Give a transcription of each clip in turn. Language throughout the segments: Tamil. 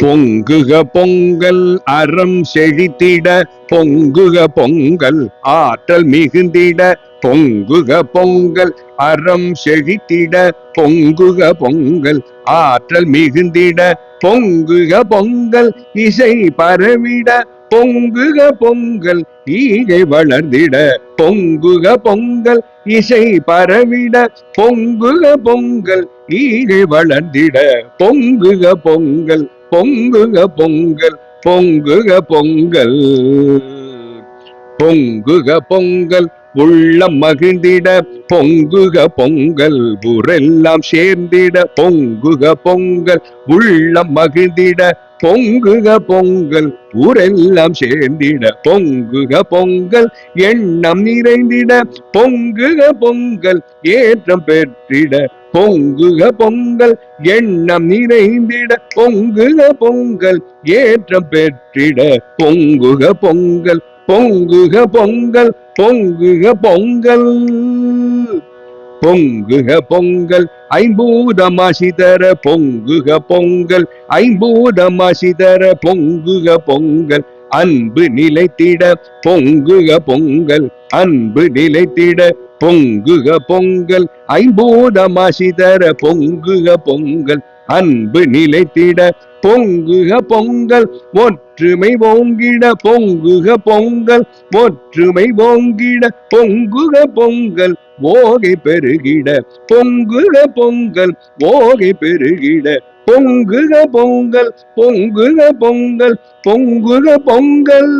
பொங்குக பொங்கல் அறம் செழித்திட பொங்குக பொங்கல் ஆற்றல் மிகுந்திட பொங்குக பொங்கல் அறம் செழித்திட பொங்குக பொங்கல் ஆற்றல் மிகுந்திட பொங்குக பொங்கல் இசை பரவிட பொங்குக பொங்கல் ஈகை வளர்ந்திட பொங்குக பொங்கல் இசை பரவிட பொங்குக பொங்கல் ஈகை வளர்ந்திட பொங்குக பொங்கல் பொங்குக பொங்கல் பொங்குக பொங்கல். பொங்குக பொங்கல் உள்ளம் மகிழ்ந்திட. பொங்குக பொங்கல் ஊரெல்லாம் சேர்ந்திட. பொங்குக பொங்கல் உள்ளம் மகிழ்ந்திட. பொங்குக பொங்கல் ஊரெல்லாம் சேர்ந்திட. பொங்குக பொங்கல் எண்ணம் நிறைந்திட. பொங்குக பொங்கல் ஏற்றம் பெற்றிட. பொங்குக பொங்கல் எண்ணம் நிறைந்திட பொங்குக பொங்கல் ஏற்றம் பெற்றிட பொங்குக பொங்கல் பொங்குக பொங்கல் பொங்குக பொங்கல். பொங்குக பொங்கல் ஐம்பூதமாசிதர பொங்குக பொங்கல் ஐம்பூதமாசிதர பொங்குக பொங்கல். அன்பு நிலைத்திட பொங்குக பொங்கல் அன்பு நிலைத்திட பொங்குக பொங்கல் ஐம்பூதமாசிதர பொங்குக பொங்கல் அன்பு நிலைத்திட பொங்குக பொங்கல் ஒற்றுமை ஓங்கிட பொங்குக பொங்கல் ஒற்றுமை ஓங்கிட பொங்குக பொங்கல் ஓகை பெருகிட பொங்குக பொங்கல் ஓகை பெருகிட பொங்குக பொங்கல் பொங்குக பொங்கல் பொங்குக பொங்கல்.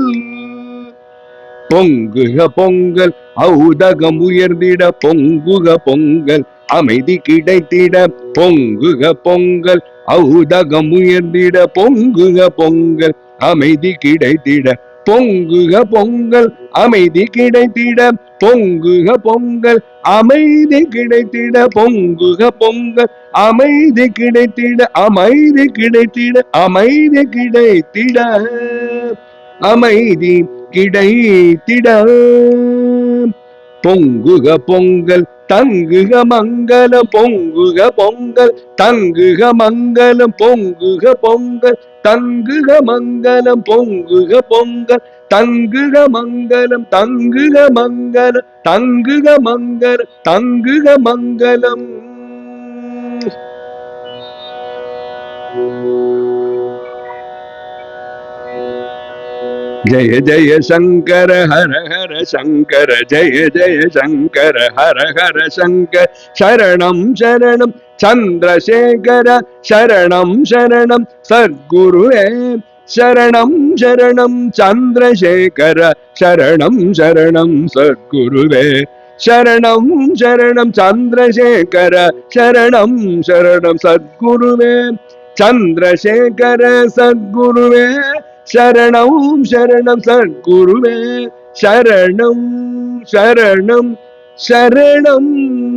பொங்குக பொங்கல் ஔதகம் உயர்ந்திட பொங்குக பொங்கல் அமைதி கிடைத்திட பொங்குக பொங்கல் ஔதகம் உயர்ந்திட பொங்குக பொங்கல் அமைதி கிடைத்திட பொங்குக பொங்கல் அமைதி கிடைத்திட பொங்குக பொங்கல் அமைதி கிடைத்திட பொங்குக பொங்கல் அமைதி கிடைத்திட அமைதி கிடைத்திட அமைதி கிடைத்திட அமைதி கிடைத்திட பொங்குக பொங்கல் தங்குக மங்களம் பொங்குக பொங்கல் தங்குக மங்களம் பொங்குக பொங்கல் தங்குக மங்களம் பொங்குக பொங்கல் தங்குக மங்களம் தங்குக மங்களம் தங்குக மங்களம் தங்குக மங்களம். ஜய ஜய சங்கர ஹர ஹர சங்கர ஜய ஜய சங்கர ஹர ஹர சங்கர சரணம் சரணம் சந்திரசேகர சரணம் சரணம் சத்குருவே சரணம் சரணம் சந்திரசேகர சரணம் சரணம் சத்குருவே சரணம் சரணம் சந்திரசேகர சரணம் சரணம் சத்குருவே சந்திரசேகர சத்குருவே சரணம் சரணம் சத்குருவே சரணம் சரணம் சரணம்.